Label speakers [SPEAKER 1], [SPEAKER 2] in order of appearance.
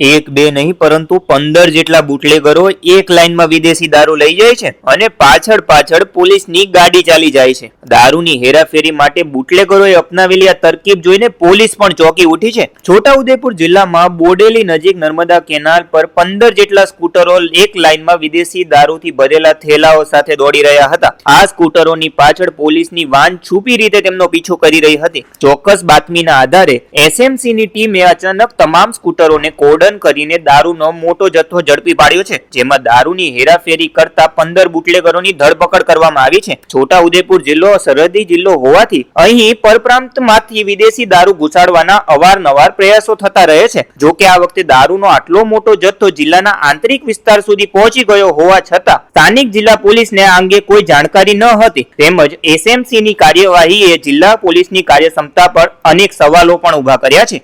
[SPEAKER 1] એક, બે નહીં, પરંતુ પંદર જેટલા બુટલેગરો એક લાઈનમાં વિદેશી દારૂ લઈ જાય છે અને પાછળ પાછળ પોલીસની ગાડી ચાલી જાય છે. દારૂની હેરાફેરી માટે બુટલેગરોએ અપનાવેલી આ તરકીબ જોઈને પોલીસ પણ ચોંકી ઉઠી છે. છોટાઉદેપુર જિલ્લામાં બોડેલી નજીક નર્મદા કેનાલ પર પંદર જેટલા સ્કૂટરો એક લાઇનમાં વિદેશી દારૂથી ભરેલા થેલાઓ સાથે દોડી રહ્યા હતા. આ સ્કૂટરોની પાછળ પોલીસની વાન છુપી રીતે તેમનો પીછો કરી રહી હતી. ચોક્કસ બાતમીના આધારે એસએમસી ની ટીમે અચાનક તમામ સ્કૂટરોને કોર્ડન કરીને દારૂનો મોટો જથ્થો ઝડપી પાડ્યો છે, જેમાં દારૂની હેરાફેરી કરતા પંદર બુટલેગરોની ધરપકડ કરવામાં આવી છે. છોટા ઉદેપુર જિલ્લો, સરહદી જિલ્લો હોવાથી અહીં પરપ્રાંતમાંથી વિદેશી દારૂ ઘુસાડવાના અવારનવાર પ્રયાસો થતા રહે છે. જો કે આ વખતે દારૂનો આટલો મોટો જથ્થો જિલ્લાના આંતરિક વિસ્તાર સુધી પહોંચી ગયો હોવા છતાં, સ્થાનિક જિલ્લા પોલીસને આ અંગે કોઈ જાણકારી ન હતી. તેમજ એસએમસીની કાર્યવાહીએ જિલ્લા પોલીસની કાર્યક્ષમતા પર અનેક સવાલો પણ ઊભા કર્યા છે.